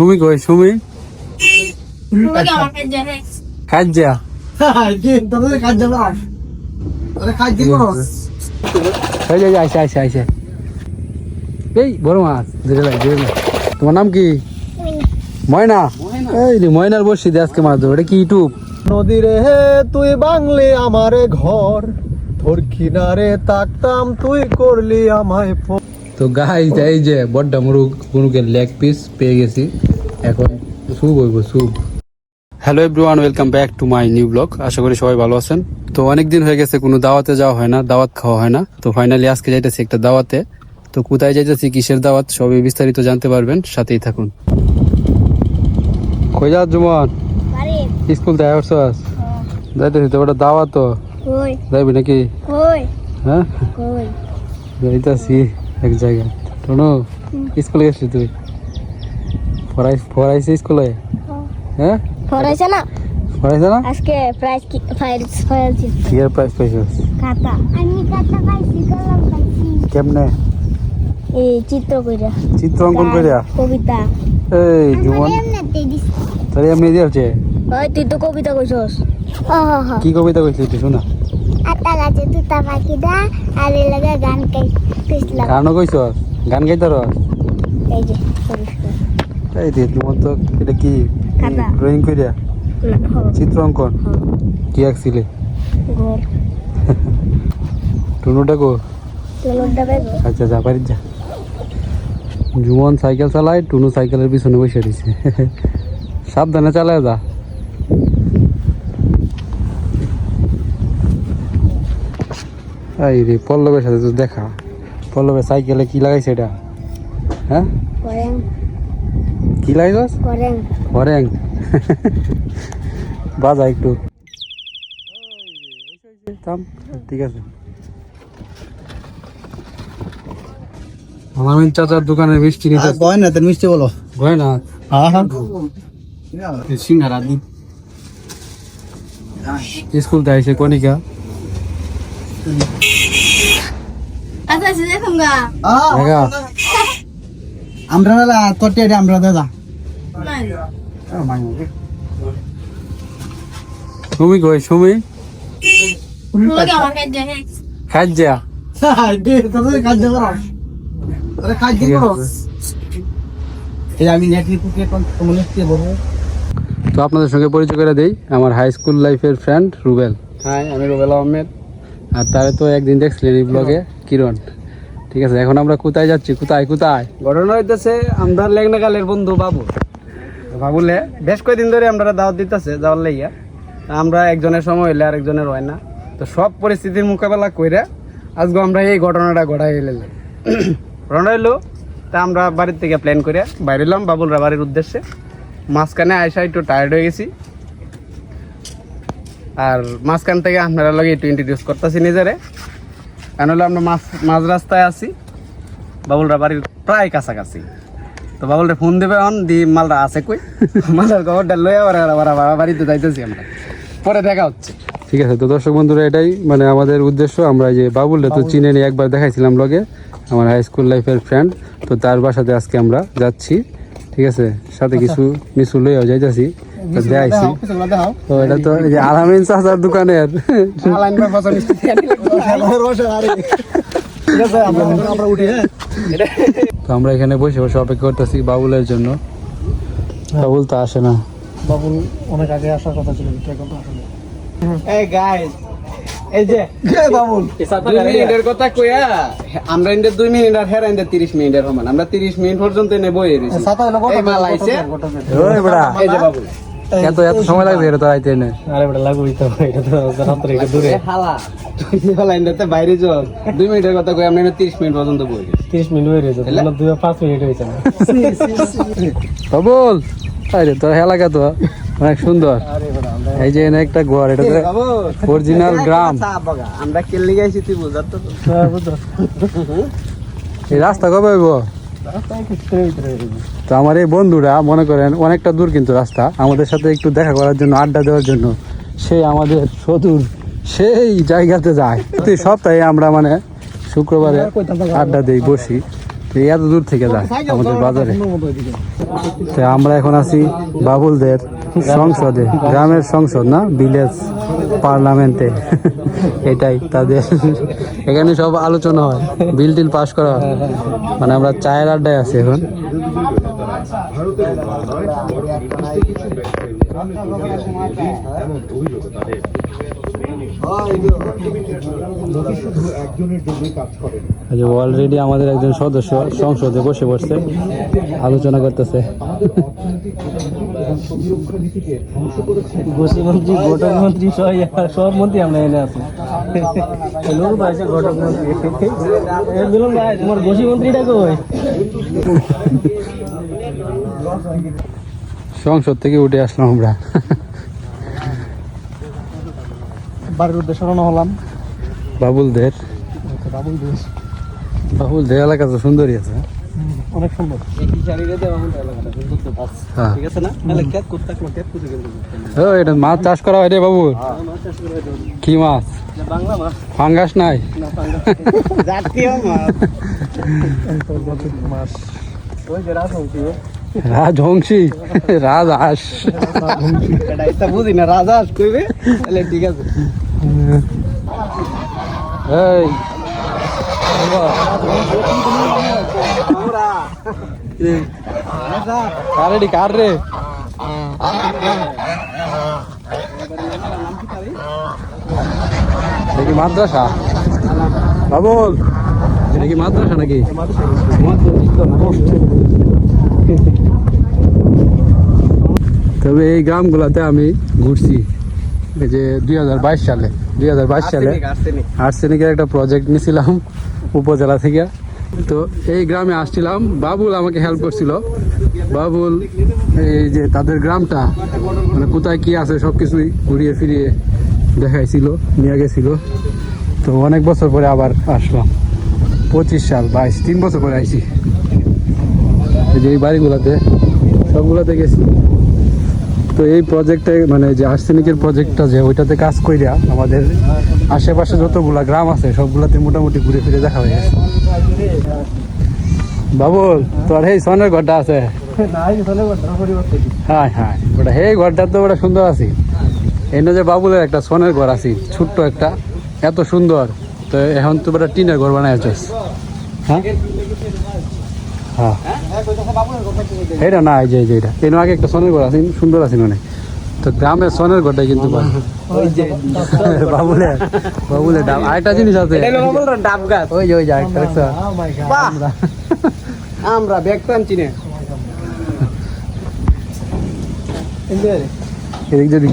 সুমি কই সুমি? কাজ যে। এই বড় মাছ ধরে লাই ধরে তোমার নাম কি? ময়না। এই ময়নার বসি আজকে মাছ ধরো এটা কি ইউটিউব? নদীরে হে তুই বাংলি আমারে ঘর। তোর কিনারে তাকতাম তুই করলি আমায় তো গাই এই যে বড্ডা মুরুগ মুরুগের লেগ পিস পেয়ে গেছি। এখন স্যুপ হইব soup hello everyone welcome back to my new blog আশা করি সবাই ভালো আছেন। তো অনেক দিন হয়ে গেছে কোনো দাওয়াতে যাওয়া হয় না দাওয়াত খাওয়া হয় না। তো ফাইনালি আজকে যাইতেছি একটা দাওয়াতে। তো কোথায় যাইতেছি কিসের দাওয়াত সবই বিস্তারিত জানতে পারবেন সাথেই থাকুন। কই যাস জুমন? স্কুল থেকে আসছস যাইতেছি তো ওটা দাওয়াত তো। কই? যাইবি নাকি? কই? হ্যাঁ? কই? যাইতাছি এক জায়গায়। শোনো স্কুলে গেছিলি তুই? পড়াই পড়াইছে স্কুলে? হ্যাঁ? পড়াইছে না? পড়াইছে না? আজকে প্রাইজ কি ফাইলস ফাইলস কি আর প্রাইস পাইছিস খাতা। আমি খাতা পাইছি কলম পাইছি। কেমনে? এই চিত্র কইরা। চিত্র অঙ্কন করিয়া কবিতা। এই জুমন তোর এমনি দিয়ে হচ্ছে? ওই তুই তো কবিতা কইছস। হ্যাঁ হ্যাঁ হ্যাঁ কি কবিতা কইছিস তুই শোনা। আটা গাছে তুতা পাখি দা আলে লাগা গান গাই কইছিলাম গানও কইছস? গান গাইতার এই যে এই রে জুমন তো এটা কি ড্রয়িং করিয়া চিত্র অঙ্কন? কি আঁকছিলে? টুনুটা গো আচ্ছা যা পারি যা। জুমন সাইকেল চালায় টুনু সাইকেলের পিছনে বসে দিছে সাবধানে চালায় যা। এই রে পল্লবের সাথে তো দেখা। পল্লবের সাইকেলে কি লাগাইছে এটা? হ্যাঁ? কি লাগাইছস করেন হরেং বাজা একটু। থাম ঠিক আছে। আমার চাচার দোকানে মিষ্টি নিতে বয় না তোর মিষ্টি বলো। হয় না? হ্যাঁ হ্যাঁ। সিঙ্গারা দি। স্কুল থেকে আইসে কনিকা আচ্ছা আচ্ছা আমরা তোর টেডে আমরা দাদা সুমি কই সুমি? বলব? তো আপনাদের সঙ্গে পরিচয় করে দেই আমার হাই স্কুল লাইফের ফ্রেন্ড রুবেল। হাই আমি রুবেল আহমেদ। আর তারে তো একদিন দেখছিলেন এই ব্লগে কিরণ। ঠিক আছে এখন আমরা কোথায় যাচ্ছি? কোথায় কোথায়? ঘটনা হইতেছে আমরা লেগনাকালের বন্ধু বাবু। বাবুলে বেশ কয়েকদিন ধরে আমরা দাওয়াত দিতেছে, যাওয়ার লাইয়া আমরা একজনের সময় হইলে আরেকজনের হয় না। তো সব পরিস্থিতির মোকাবেলা কইরা আজকে আমরা এই ঘটনাটা ঘটাই এলাম। ঘটনা হইল, তা আমরা বাড়ির থেকে প্ল্যান করে বাইরে এলাম, বাবুলরা বাড়ির উদ্দেশ্যে। মাঝখানে আয়সা একটু টায়ার্ড হয়ে গেছি। আর মাঝখান থেকে আপনারা লগে একটু ইন্ট্রোডিউস করতেছি নিজেরে। কারণ হলো আমরা মাঝ মাঝ রাস্তায় আছি। বাবুলরা বাড়ির প্রায় কাছাকাছি। তো বাবুলটা ফোন দেবে অন দি মালটা আছে কই? মালটার খবরটা লই আবার আবার বাড়িতে যাইতেছি আমরা। পরে দেখা হচ্ছে। ঠিক আছে তো দর্শক বন্ধুরা এটাই মানে আমাদের উদ্দেশ্য। আমরা এই যে বাবুলটা তো চিনে নিয়ে একবার দেখাইছিলাম লগে আমার হাই স্কুল লাইফের ফ্রেন্ড তো তার বাসাতে আজকে আমরা যাচ্ছি ঠিক আছে? সাথে কিছু মিসু লইয়াও যাইতেছি দেখাইছি। তো এটা তো এই যে আলামিন চাচার দোকানের। আমরা উঠি হ্যাঁ। তো আমরা এখানে বসে বসে অপেক্ষা করতেছি বাবুলের জন্য। বাবুল তো আসে না। বাবুল অনেক আগে আসার কথা ছিল কিন্তু এখন তো আসে না। এই গাইস এই যে বাবুল? দুই মিনিটের কথা কইয়া? আমরা ইন্ডে দুই মিনিট আর হেরা ইন্ডে তিরিশ মিনিটের সমান। আমরা তিরিশ মিনিট পর্যন্ত এনে বই রয়েছি। এই মাল আইছে? এই যে বাবুল। এত এত সময় লাগবে এটা তো আইতে এনে। আরে বড় লাগবেই তো এটা তো রাত্রে একটু দূরে। হালা তুই বাইরে যাও। দুই মিনিটের কথা কই আমরা এনে তিরিশ মিনিট পর্যন্ত বই 30 মিনিট হয়ে গেছে মানে দুই পাঁচ মিনিট হয়েছে না। বাবুল আরে তোর এলাকা তো অনেক সুন্দর। এই যে একটা ঘর এটা তো অরিজিনাল গ্রাম। আমরা কেলি গাইছি তুই বুঝার তো রাস্তা কবে হইব? তো আমার এই বন্ধুরা মনে করেন অনেকটা দূর কিন্তু রাস্তা। আমাদের সাথে একটু দেখা করার জন্য, আড্ডা দেওয়ার জন্য সে আমাদের সদূর, সেই জায়গাতে যায়। প্রতি সপ্তাহে আমরা মানে শুক্রবারে আড্ডা দিই, বসি। এত দূর থেকে যায় আমাদের বাজারে। তো আমরা এখন আছি বাবুলদের সংসদে, গ্রামের সংসদ না ভিলেজ পার্লামেন্টে এটাই তাদের। এখানে সব আলোচনা হয়, বিল টিল পাশ করা হয়। মানে আমরা চায়ের আড্ডায় আছি এখন। অলরেডি আমাদের একজন সদস্য সংসদে বসে পড়ছে আলোচনা করতেছে। কৃষিমন্ত্রী ঘটক মন্ত্রী সব মন্ত্রী আমরা এনে আছি। ঘটক মন্ত্রী ভাই তোমার মন্ত্রীটা কই? সংসদ থেকে উঠে আসলাম আমরা। বাড়ির উদ্দেশ্যে রওনা হলাম। বাবুলদের। বাবুল দেশ বাবুলদের এলাকা তো সুন্দরই আছে। অনেক সুন্দর। হ্যাঁ। ঠিক আছে না? তাহলে ক্যাপ করতে থাকল ক্যাপ করতে গেল ও এটা মাছ চাষ করা হয় রে বাবু কি মাছ? বাংলা ফাঙ্গাস নাই? রাজহংসী রাজহাঁস বুঝি না রাজা কইবে? তাহলে ঠিক আছে। এই। আমরা কার রে? কি মাদ্রাসা? বাবুল, এটা কি মাদ্রাসা নাকি? তবে এই গ্রামগুলোতে আমি ঘুরছি। যে দু হাজার বাইশ সালে দুই হাজার বাইশ সালে আর্সেনিকের একটা প্রজেক্ট নিয়েছিলাম উপজেলা থেকে। তো এই গ্রামে আসছিলাম বাবুল আমাকে হেল্প করছিল। বাবুল এই যে তাদের গ্রামটা মানে কোথায় কি আছে সব কিছুই ঘুরিয়ে ফিরিয়ে দেখাইছিল নিয়ে গেছিল। তো অনেক বছর পরে আবার আসলাম। পঁচিশ সাল বাইশ তিন বছর পরে আইছি। এই যে এই বাড়িগুলোতে সবগুলোতে গেছি। তো এই প্রজেক্টে মানে যে আর্সেনিকের প্রজেক্টটা যে ওইটাতে কাজ কইরা আমাদের আশেপাশে যতগুলা গ্রাম আছে সবগুলাতে মোটামুটি ঘুরে ফিরে দেখা হয়ে গেছে। বাবুল তোর এই সনের ঘরটা আছে? হ্যাঁ হ্যাঁ ওটা হে ঘরটা তো ওটা সুন্দর আছে। এই যে বাবুলের একটা সনের ঘর আছে ছোট্ট একটা এত সুন্দর। তো এখন তো ওটা টিনের ঘর বানায় হ্যাঁ? হ্যাঁ। এটা না এই যে এই যে এটা এর আগে একটা সনের ঘর আছে সুন্দর আছে মানে। তো গ্রামের সনের ঘরটাই কিন্তু ভালো। ওই যে বাবুলে বাবুলে ডাব। আরেকটা জিনিস আছে। ডাব গাছ। ওই যে ওই যে আরেকটা দেখছ? Oh আমরা এদিক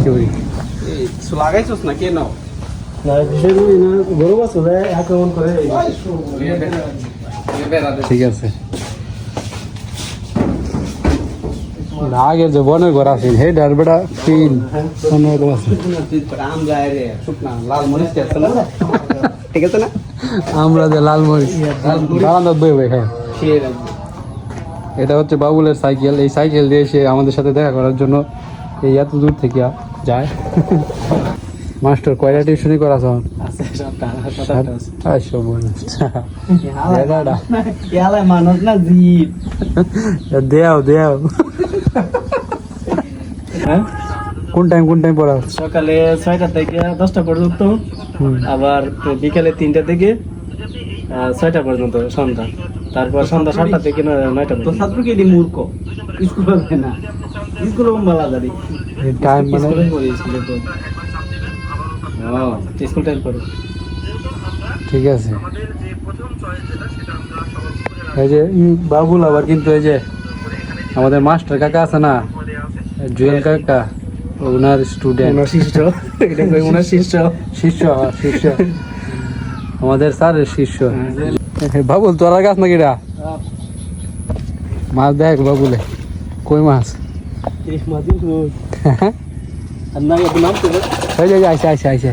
লাগাইছস না? কেন আক্রমণ করে ঠিক আছে। না, যে বনের ঘর আছে হে ডারবেটা তিন অন্যরকম আছে ঠিক আছে। না আমরা যে লাল মরিচ দাঁড়ান বই বই হ্যাঁ। এটা হচ্ছে বাবুলের সাইকেল এই সাইকেল দিয়ে সে আমাদের সাথে দেখা করার জন্য এই এত দূর থেকে যায়। মাস্টার কয়টা টিউশনই করা সব আছে সাতটা সাতটা আছে। বলে দাদা ইয়ালা মানুষ না জিত দেও দেও। হ্যাঁ? কোন টাইম কোন টাইম পড়াও? সকালে ছয়টা থেকে দশটা পর্যন্ত আবার বিকালে তিনটা থেকে ছয়টা পর্যন্ত সন্ধ্যা। তারপর সন্ধ্যা সাতটা থেকে ন- নয়টা তো পর্যন্ত ছাত্র কি মূর্খ। স্কুল না। স্কুল মালা দাঁড়ি টাইম মানে স্কুলে পড়ি স্কুলে তো স্কুল টাইম পড়ি ঠিক আছে। এই যে বাবুল আবার কিন্তু এই যে আমাদের মাস্টার কাকা আছে না জুয়েল কাকা ওনার স্টুডেন্ট শিষ্য। এটা ওনার শিষ্য? শিষ্য হ্যাঁ, শিষ্য। আমাদের স্যারের শিষ্য। বাবুল তোরা গাছ নাকি রা মাছ দেখ বাবুলে কই মাছ? এই এই যে আইসে আইসে আইসে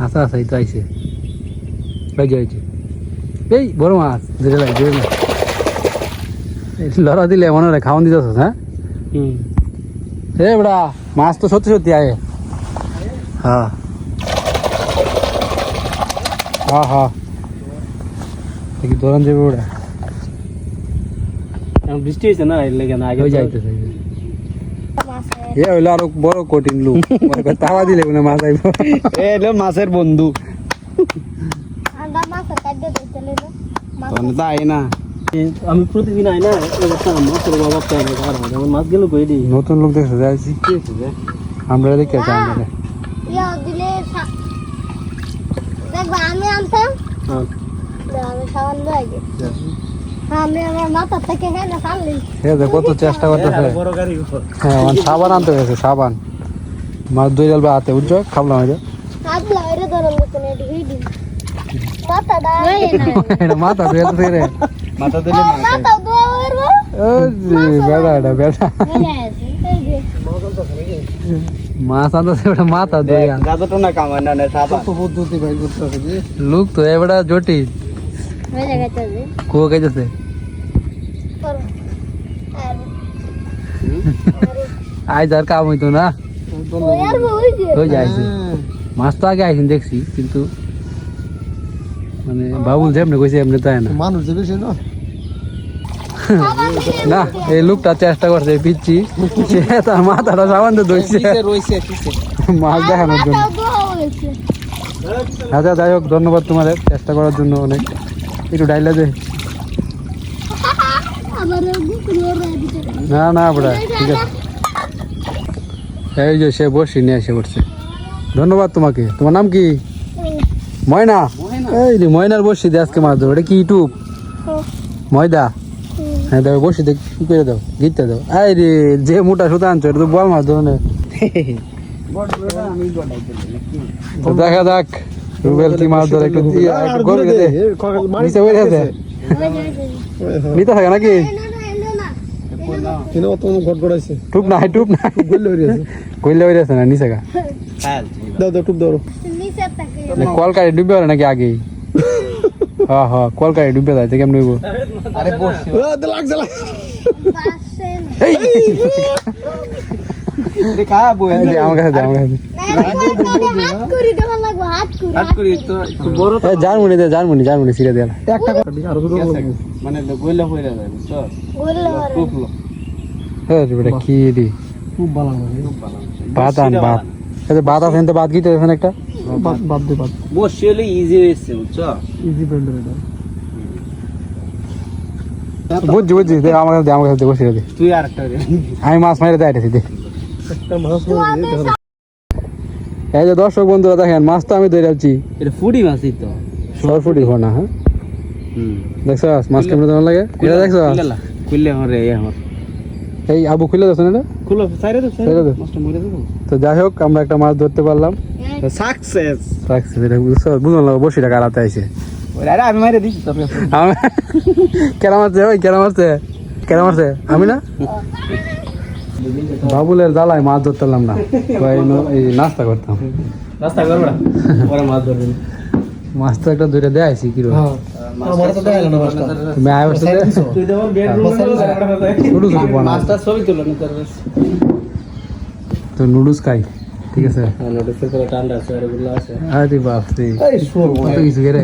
আচ্ছা আচ্ছা এই তো আইসে এই যে এই যে। এই বড় মাছ ধরে লাই ধরে লাই লড়া দিলে মনে হয় খাওয়ান দিতেছ হ্যাঁ হুম এ বড়া মাছ তো সত্যি সত্যি আয়ে হ্যাঁ হ্যাঁ হ্যাঁ দেখি দোকান যাবে ওটা বৃষ্টি হয়েছে না এর লেগে না আগে ওই তো- যাইতেছে এ হইল আরও বড় কঠিন লুক। তাওয়া দিলে মানে মাছ আইব। এ হলো মাছের বন্ধু। আমরা তো আই না। আমি প্রতিদিন আই না মাছের বাবা পাই না যেমন মাছ গেল কই দিই নতুন লোক দেখছে যাইছি আমরা দেখতে চাই আমরা ইয়া দিলে দেখবা আমি আনতাম। হ্যাঁ। আমি সাবান লই কত চেষ্টা করতেছে। হ্যাঁ সাবান আনতে গেছে সাবান। মাছ দুই জালবা হাতে খাবলাম এটা মাথা ধুয়ে রে মাথা মাথা বেড়া বেড়া। মাছ আনতে ওটা মাথা ধুয়ে গাজরটা না কামায় না না পদ্ধতি ভাই করতে লুক তো এবারে জটিল। হয়ে। যে খাইতেছে? আজ আর কাম হইতো না। যে ওই যাইছে মাছ তো আগে আইসিন দেখছি কিন্তু মানে বাবুল যেমনি কইছে এমনি তাই না। মানুষ যে বেশি না। না এই লোকটা চেষ্টা করছে পিচ্ছি। সে তার মাথাটা সাবান দিয়ে ধরছে। মাছ দেখানোর জন্য। হয়েছে। আচ্ছা যাই হোক ধন্যবাদ তোমাদের। চেষ্টা করার জন্য অনেক। একটু ডাইলা দে না না বড়া ঠিক আছে এই যে সে বসি নিয়ে এসে পড়ছে ধন্যবাদ তোমাকে তোমার নাম কি ময়না এই রে ময়নার বসি দিয়ে আজকে মাছ দেবো এটা কি ইউটিউব ময়দা হ্যাঁ দাও বসি দে কি করে দাও গিটটা দাও এই রে যে মোটা সুতা আনছো এটা তো বল মাছ দেবো না দেখা যাক রুবেল কি মাছ ধরে একটু দিয়ে একটু গরু দে। নিচে বসে আছে। নিতে থাকে নাকি? কিন্তু অত গড়াইছে টুপ টুপ হয়ে আছে কইলে হয়ে আছে না নিচে গা। দাও দাও টুপ দাও। নিচে থাকে কলকারি ডুবে পড়ে নাকি আগেই? হ্যাঁ হ্যাঁ কলকারি ডুবে যায় তো কেমন হইব আরে বস। লাগছে লাগ এই! রে খায়া বই এই যে আমার কাছে দে, ছিঁড়ে দেয় একটা মানে গইলা হইরা যায় বুঝছ? বলল হ্যাঁ বেটা কি রে খুব ভালো লাগে ভাত আন ভাত। এই যে ভাত আছে তো গিতে দেখেন একটা? বাদ বাদ দে বাদ বসি ইজি হয়েছে বুঝছ? ইজি ব্লেন্ডার এটা। বুঝছি আমার কাছে আমার কাছে বসে তুই আর একটা আমি মাছ মাইরে দেয় দে। একটা মাছ এই যে দর্শক বন্ধুরা দেখেন মাছ তো আমি ধরে যাচ্ছি এটা ফুডি মাছই তো। সর ফুটি ঘর না হ্যাঁ? দেখছ মাছ কেমন লাগে? এটা দেখছ খুললে আমার রে আমার। এই আবু খুলে দেখছ না। এটা? খুলো সাইরে দে। মাছটা মরে দেবো। তো যাই হোক আমরা একটা মাছ ধরতে পারলাম। সাকসেস রাখছি এটা বুঝছ? বুঝলাম না বসি টাকা রাতে আইছে? আরে আমি মাইরে দিছি কেরা মারছে ওই কেরা মারছে? কেরা মারছে? আমি না? বাবুলের জ্বালায় মাছ ধরতাম না। এই নাস্তা করতাম। রাস্তা করবা পরে মাছ ধরবেন মাছ তো একটা দুইটা দেয় আইছি কি হ্যাঁ আমার তো না না। নুডলস খাই ঠিক আছে? করে আছে আর আছে। বাপ রে কত কিছু করে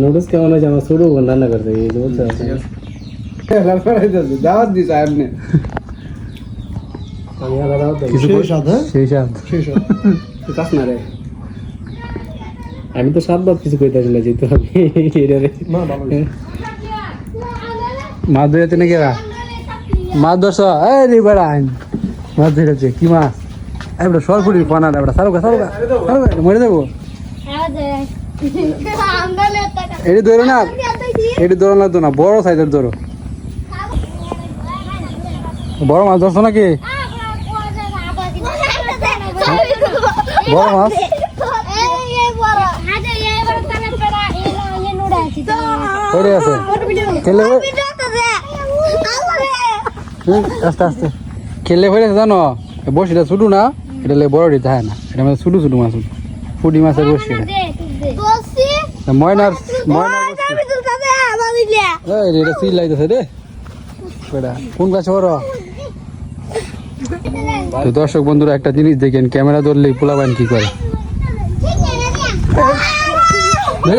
নুডলস কেমন হয়েছে? আমার বোন রান্না করতে দাওয়াত দিস আপনি আমি তো সাত বার কিছু আমি এটা রে না মাছ ধরেছে নাকি এরা? মাছ ধরছ? এই রে বেড়া আইন। মাছ ধরেছে। কি মাছ এবার সরপুরি পানা এবার সারুকা সারুকা সারুকা মরে লেটা এটি ধরো না। এটি ধরো না তো না বড় সাইজের ধরো। বড় মাছ ধরছো নাকি? বড় মাছ? ওরে আছে। খেলে আস্তে আস্তে। খেলে হয়ে গেছে জানো? এ বসিটা ছোটো না এটা লে বড় দিতে হয় না। এটা মানে ছোটো ছোটো মাছ ফুটি মাছের বসি এটা। ময়নার ময়নার বসি এটা সিল লাইতেছে রে কোন গাছ বড় তো দর্শক বন্ধুরা, একটা জিনিস দেখেন, ক্যামেরা ধরলেই পোলাবান কি করে?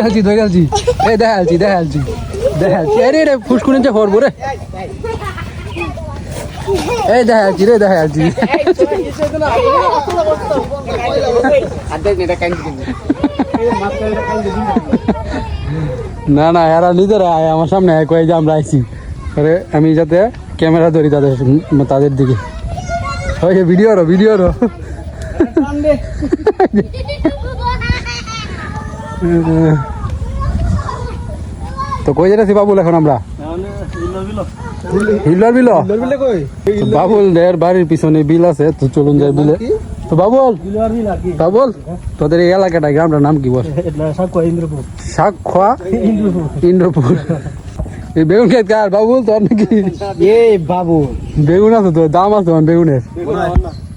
আলছি ধরে আলছি এই দেখালছি দেখালছি। দেখা রে যে ফরবো রে। এই দেখা যাচ্ছি রে দেখা যাচ্ছি না না, এরা নিজেরা আমার সামনে আয়, কয়ে যে আমরা আইছি। আরে, আমি যাতে ক্যামেরা ধরি তাদের তাদের দিকে। যে ভিডিও রো ভিডিও রো তো কই যেতেছি বাবুল এখন আমরা? হিল্লার বিল। বাবুল দের বাড়ির পিছনে বিল আছে তো চলুন যাই বিলে। তো বাবুল বাবুল তোদের এই এলাকাটা গ্রামটার নাম কি বল? শাক খোয়া ইন্দ্রপুর। এই বেগুন খেত কার? বাবুল তোর নাকি? এ বাবু বেগুন আছে তো দাম আছে তোমার বেগুনের?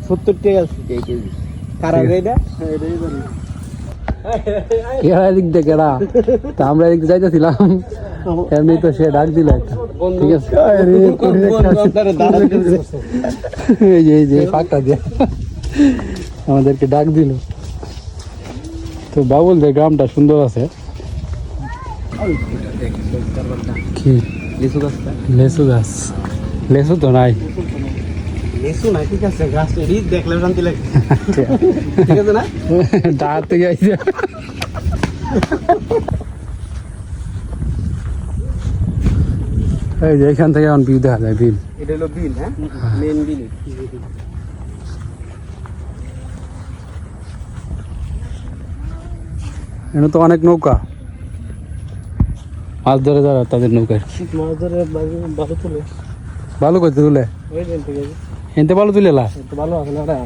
সত্তর টাকা খারাপ এটা? এরা এদিক থেকে কেডা তা আমরা এদিক দিয়ে যাইতেছিলাম। এমনি তো সে ডাক দিল একটা। ঠিক আছে। এই যে এই যে ফাঁকটা দিয়ে। আমাদেরকে ডাক দিল। তো বাবুল যে গ্রামটা সুন্দর আছে কি? লিচু গাছটা লেসু গাছ। লেসু তো নাই। না ঠিক আছে গাছ রিচ দেখলে শান্তি লাগে। ঠিক আছে না? ডাক থেকে আইছে। এই যে এখান থেকে এখন ভিউ দেখা যায় বিল। এটা হলো বিল হ্যাঁ? Main bill. এখানে তো অনেক নৌকা। মাছ ধরে যারা তাদের নৌকা আর কি। মাছ ধরে ভালো তুলে। ভালো করতে তুলে? এনতে ভালো তুলে লা ভালো আছে না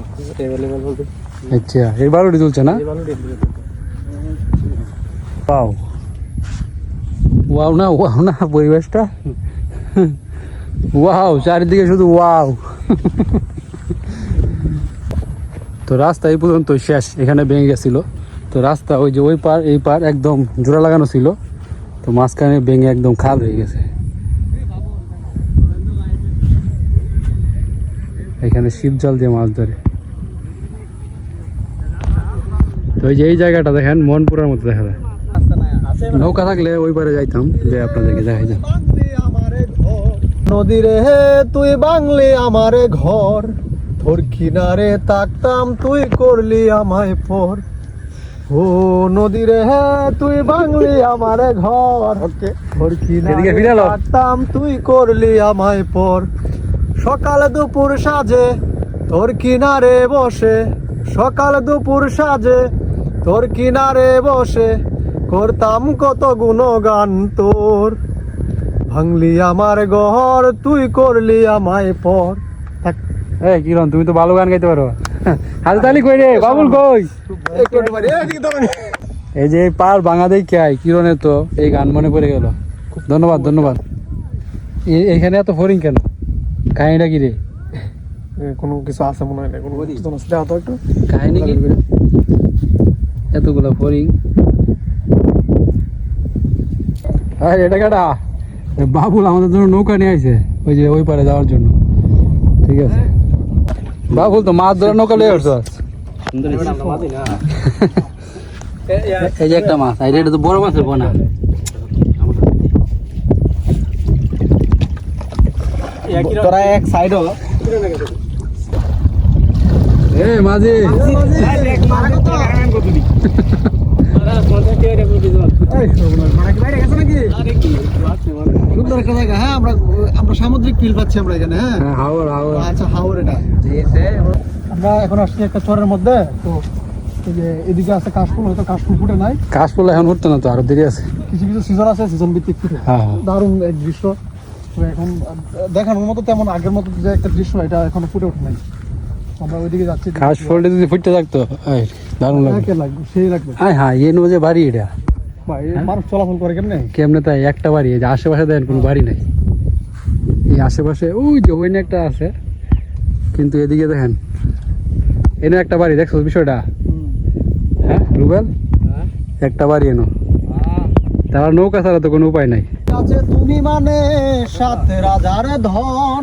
আচ্ছা এই বালুটি তুলছে না? ওয়াও ওয়াও না ওয়াও না পরিবেশটা। ওয়াও চারিদিকে শুধু ওয়াও তো রাস্তা এই পর্যন্ত শেষ এখানে ভেঙে গেছিল। তো রাস্তা ওই যে ওই পার এই পার একদম জোড়া লাগানো ছিল। তো মাঝখানে ভেঙে একদম খাল হয়ে গেছে। এখানে শিব জল দিয়ে মাছ ধরে। তো ওই যে এই জায়গাটা দেখেন, মনপুরার মতো দেখা যায়। নৌকা থাকলে ওই পারে যাইতাম, যে আপনাদেরকে দেখাই যান নদী রে তুই বাংলি আমারে ঘর। তোর কিনারে তাকতাম, তুই করলি আমায় পর। ও নদী রে হে তুই বাংলি আমারে ঘর। ওকে। তাকতাম তুই করলি আমায় পর। সকাল দুপুর সাজে তোর কিনারে বসে। সকাল দুপুর সাজে তোর কিনারে বসে। করতাম কত গুণগান তোর। ভাঙলি আমার ঘর তুই করলি আমায় পর। এই কিরণ তুমি তো ভালো গান গাইতে পারো। হাল তালি কই রে? বাবুল কই। এই যে পার ভাঙা দেখে আই কিরণের তো? এই গান মনে পড়ে গেল। ধন্যবাদ ধন্যবাদ। এ- এখানে এত ফরিং কেন? কাহিনীটা কি রে? কোনো কিছু আছে মনে হয় না কোনো সেটা তো একটু। কাহিনী কি? এতগুলো ফরিং আরে এটা কাটা বাবুল আমাদের জন্য নৌকা নিয়ে আইছে ওই যে ওই পারে যাওয়ার জন্য। ঠিক আছে। বাবুল তো মাছ ধরে নৌকা লিয়ে আসছ। এই যে একটা মাছ এটা তো বড় মাছের বোনা। তোরা এক সাইড হলো এ মাঝি। সুন্দর একটা জায়গা। হ্যাঁ আমরা আমরা সামুদ্রিক ফিল পাচ্ছি আমরা এখানে হ্যাঁ। হ্যাঁ হাওড় হাওড় আচ্ছা হাওর এটা। আমরা এখন আসছি একটা চরের মধ্যে তো এই যে এদিকে আছে কাশফুল হয়তো কাশফুল ফুটে নাই। কাশ পড়লে এখন উঠতো না তো আরও দেরি আছে। কিছু কিছু সিজন আছে সিজন ভিত্তিক ফুটে। হ্যাঁ দারুণ এক দৃশ্য। তো এখন দেখানোর মতো তেমন আগের মতো যে একটা দৃশ্য এটা এখনও ফুটে ওঠে নাই। আমরা ওইদিকে যাচ্ছি। কাশ ফোল্ডে যদি ফুটতে থাকতো দারুণ লাগবে। লাগবে সেই লাগবে। হ্যাঁ হ্যাঁ এ যে বাড়ি এটা। মানুষ চলাচল করে কেমনে? কেমনে তাই? একটা বাড়ি এই যে আশেপাশে দেখেন কোনো বাড়ি নাই। এই আশেপাশে ওই যে ওইনে একটা আছে। কিন্তু এদিকে দেখেন এনে একটা বাড়ি দেখছ বিষয়টা? হ্যাঁ রুবেল? একটা বাড়ি এনো। তার নৌকা ছাড়া তো কোনো উপায় নাই। আছে তুমি মানে সাত রাজার ধন।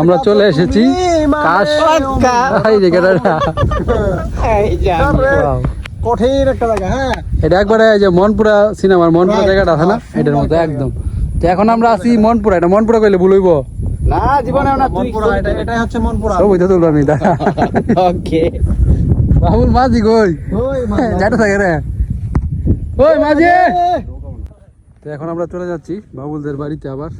আমরা চলে এসেছি মানে কাশ। এই যে কঠিন একটা জায়গা হ্যাঁ। এটা একবারে যে মনপুরা সিনেমার মনপুরা. জায়গাটা আছে না? হ্যাঁ, এটার মতো একদম। তো এখন আমরা আছি মনপুরা এটা মনপুরা কইলে ভুল হইব? না জীবনে না মনপুরা এটা এটাই হচ্ছে মনপুরা। সব হইতে তুলবো আমি ওকে বাবুল মাঝি কই? ওই যাইতে থাকে রে। ওই মাঝি! তো এখন আমরা চলে যাচ্ছি বাবুলদের বাড়িতে আবার।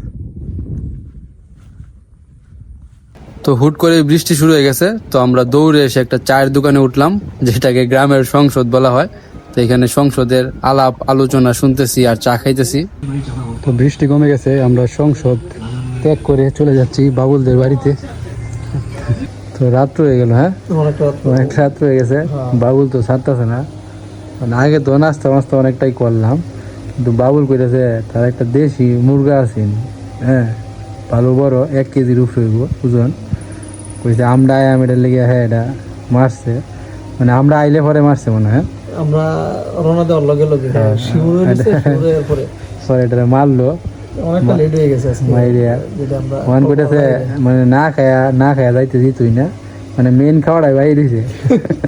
তো হুট করে বৃষ্টি শুরু হয়ে গেছে, তো আমরা দৌড়ে এসে একটা চায়ের দোকানে উঠলাম, যেটাকে গ্রামের সংসদ বলা হয়। তো এখানে সংসদের আলাপ আলোচনা শুনতেছি আর চা খাইতেছি। তো বৃষ্টি কমে গেছে, আমরা সংসদ ত্যাগ করে চলে যাচ্ছি বাবুলদের বাড়িতে। তো রাত হয়ে গেল হ্যাঁ? অনেক রাত্র হয়ে গেছে, বাবুল তো ছাড়তেছে না। মানে আগে তো নাস্তা মাস্তা অনেকটাই করলাম, কিন্তু বাবুল কইতেছে, তার একটা দেশি মুরগা আছে হ্যাঁ ভালো বড়, এক কেজির উপরে ওজন কইছে আমরা আয়াম এটার লেগে হ্যাঁ এটা মারছে। মানে আমরা আইলে পরে মারছে মনে হয়। আমরা রওনা দেওয়ার লগে লগে। হ্যাঁ, শিমুরের পরে। পরে এটা মারলো। অনেকটা লেট হয়ে গেছে মাইরিয়া। যেটা আমরা মানে না খায়া না খায়া যাইতেছি তুই না। মানে মেন খাওয়াটাই বাইরে দিছে।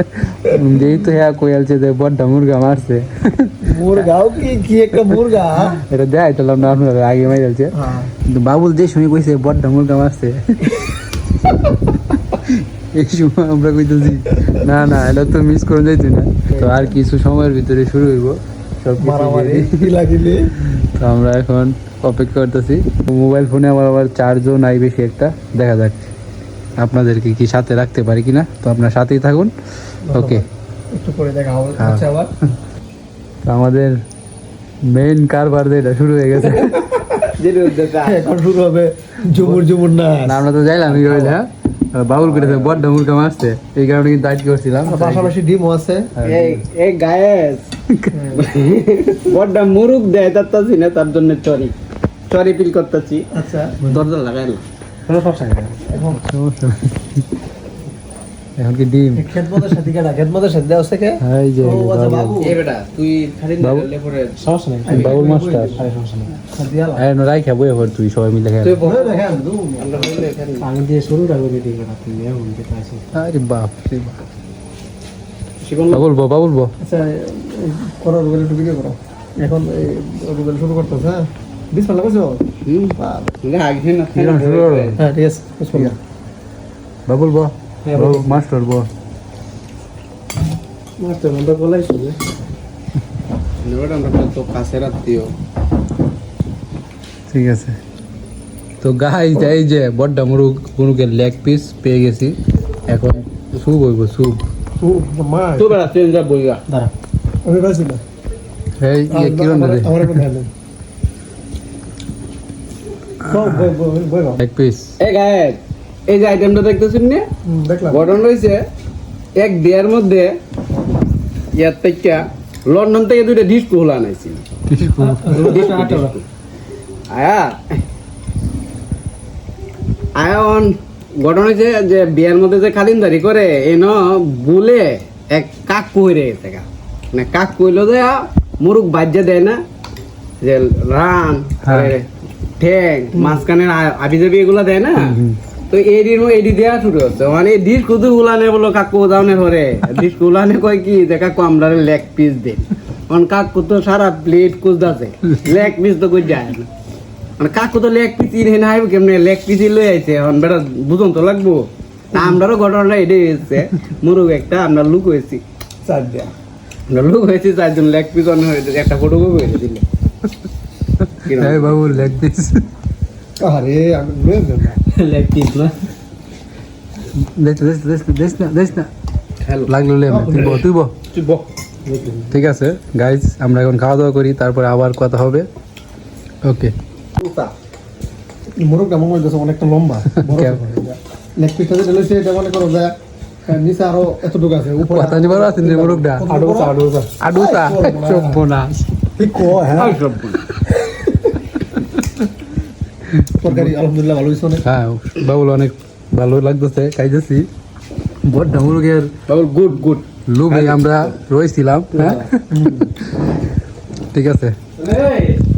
যেই তো হ্যাঁ কইয়ালছে যে বড্ডা মুরগা মারছে। মুরগাও কি কি একটা মুরগা? এটা দেখাই তাহলে না আগে মাই যাচ্ছে হ্যাঁ। কিন্তু বাবুল যে সময় কইছে বড্ডা মুরগা মারছে। এই সময় আমরা কইতেছি না না এটা তো মিস করে যাইছি না। তো আর কিছু সময়ের ভিতরে শুরু হইব সব ready। তো আমরা এখন অপেক্ষা করতেছি। মোবাইল ফোনে আমার আবার চার্জও নাই বেশি একটা দেখা যাক আপনাদেরকে কি সাথে রাখতে পারি কিনা। তো আপনার সাথেই থাকুন। ওকে। একটু দেখা হ্যাঁ। আচ্ছা আবার। তো আমাদের মেইন কারবার এটা শুরু হয়ে গেছে। এখন শুরু হবে জুমুর জুমুর না আমরা তো যাইলাম হ্যাঁ। বাবুল করেছে বড্ড মুরগা মারছে এই কারণে কিন্তু দায়িত্ব করছিলাম। পাশাপাশি ডিমও আছে। এই এই গায়েস। বড়টা মুরুক দেয় তাত্তাছি না তার জন্য চরি। চরি পিল করতেছি। আচ্ছা। দরজা লাগাইলাম। সমস্যা সমস্যা। এখন কি ডিম? খেদমতের সাথে কেডা? খেদমতের সাথে দেওয়া থেকে এই যে বাবু। এ বেটা তুই খালি লেপরে সমস্যা নেই। বাবুল মাস্টার। সমস্যা নেই। দিয়ালা রাই খাব এবার তুই সবাই মিলে তুই বল। দেখেন দু আমি দিয়ে শুরু দিদি আরে বাপ রে বাপ। শিবন বাবুল বো বাবুল বো আচ্ছা করো রুবেল একটু ভিডিও করো। এখন রুবেল শুরু করতেছে হ্যাঁ? বিশ পাল্লা করছ হুম না আগে না শুরু করো? হ্যাঁ ঠিক আছে বাবুল বো। মাস্টার বো মাস্টার আমরা বলাই শুনে। আমরা তো কাছে রাত্রিও ঠিক আছে। তো গাই এই যে বড্ডা মুরুগ মুরুগের লেগ পিস পেয়ে গেছি। এখন স্যুপ হইব ও মা। তুই বেটা যা বইগা। দাঁড়া। আমি পাইছি না। এই আমার কোন। লেগ পিস এই গায়েস এই যে আইটেমটা দেখতেছিস না? দেখলাম। ঘটনা রয়েছে এক দেয়ার মধ্যে ইয়ার থেকে লন্ডন থেকে দুইটা ডিস্কো হলো আনাইছি। আয়া আয়া অন ঘটনা হয়েছে যে বিয়ের মধ্যে যে খালিনদারি করে এন বলে এক কাক কইরে গেছে গা। মানে কাক কইলো যে মুরুক বাজ্যে দেয় না যে রান হ্যাঁ। ঠ্যাং মাঝখানে আবি জাবি এগুলো দেয় না? তো এডির এডি দেয়া শুরু হচ্ছে। মানে ডিশ কুদু উলানে বলো কাকু উদাহরণে ধরে। ডিশ উলানে কয় কি যে কাকু আমরা লেগ পিস দে। কারণ কাকু তো সারা প্লেট কুদাছে লেগ পিস তো কই যায় না। মানে কাকু তো লেগ পিস ইনে না আইব কেমনে লেগ পিস লই আইছে? এখন বেটা বুঝন তো লাগবো। তা আমরারও ঘটনা এটাই হয়েছে। মুরুগ একটা আমরা লুক হয়েছি। চার দিয়া আমরা লুক হয়েছি চারজন লেগ পিস অন হয়েছে একটা ফটো কপি হয়েছে দিলে? বাবু লেগ পিস আরে আমি বুঝে না লেগ পিস না লাগল তুই তুই ঠিক আছে গাইজ আমরা এখন খাওয়া দাওয়া করি তারপরে আবার কথা হবে। ওকে মোরগটা মনে হইতেছে অনেকটা লম্বা? লেগ পিসটা যেটা লইছে এটা মনে করো যে নিচে আরও এতটুকু আছে উপরে কথা নিবার আছে নি আডুসা আডুসা আডুসা সর্বনাশ কি কো হ্যাঁ। আর সব বল। তরকারি আলহামদুলিল্লাহ ভালো হইছে অনেক হ্যাঁ বাবুল অনেক ভালো লাগতেছে খাইতেছি। বড্ডা মুরগের বাবুল গুড গুড লোভে আমরা রয়েছিলাম হ্যাঁ? ঠিক আছে।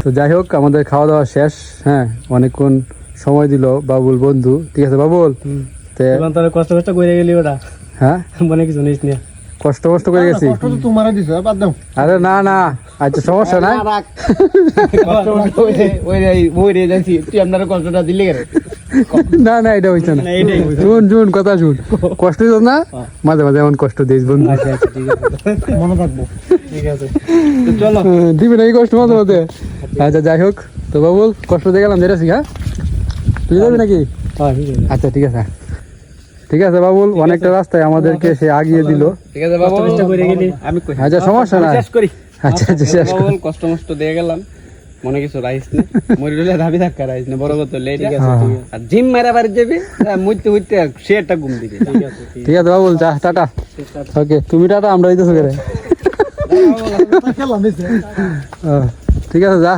তো যাই হোক আমাদের খাওয়া দাওয়া শেষ হ্যাঁ অনেকক্ষণ সময় দিল বাবুল বন্ধু। ঠিক আছে বাবুল? তে কষ্ট কষ্ট করে গেলি ওটা হ্যাঁ? মনে কিছু নিস না কষ্ট কষ্ট করে গেছি। কষ্ট তো তোমার দিছে বাদ দাও। আরে না না আচ্ছা সমস্যা নাই। না না এটা হইছে না। শুন শুন কথা শুন। কষ্ট দিস না মাঝে মাঝে এমন কষ্ট দিস বন্ধু। মনে থাকব ঠিক আছে। চলো। হ্যাঁ, দিবি নাকি কষ্ট মাঝে মাঝে? আচ্ছা যাই হোক। তো বাবুল কষ্ট দিয়ে গেলাম দেখেছি হ্যাঁ? তুই যাবি নাকি? আচ্ছা ঠিক আছে। ঠিক আছে বাবুল অনেকটা রাস্তায় আমাদেরকে সে আগিয়ে দিল। ঠিক আছে বাবু আমি কই? আচ্ছা সমস্যা নাই। শেষ করি। আচ্ছা আচ্ছা শেষ কর। বাবুল কষ্ট মষ্ট দিয়ে গেলাম। মনে কিছু রাইস নেই মরি রইলে ধাবি ধাক্কা রাইস নেই বড় কথা লেট হ্যাঁ। আর জিম মারা বাড়ি যাবি মুইতে মুইতে সে একটা ঘুম দিবি। ঠিক আছে ঠিক আছে বাবুল যা টাটা। ওকে তুমি টাটা আমরা দিতেছো করে ও, ঠিক আছে যা।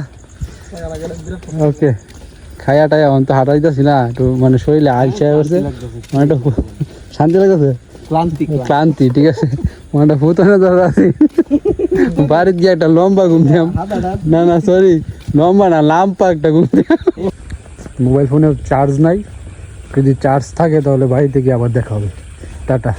ওকে। খাইয়া টাইয়া অন্ত হাঁটা দিতেছি না একটু মানে শরীরে আলসা করছে মানে একটু শান্তি লাগতেছে। ক্লান্তি ক্লান্তি। ঠিক আছে। মানে ফুতনে ধর আছি। বাড়িতে গিয়ে একটা লম্বা ঘুম দিলাম না না সরি লম্বা না লাম্পা একটা ঘুম দিলাম মোবাইল ফোনে চার্জ নাই। যদি চার্জ থাকে তাহলে বাড়িতে গিয়ে আবার দেখা হবে। টাটা।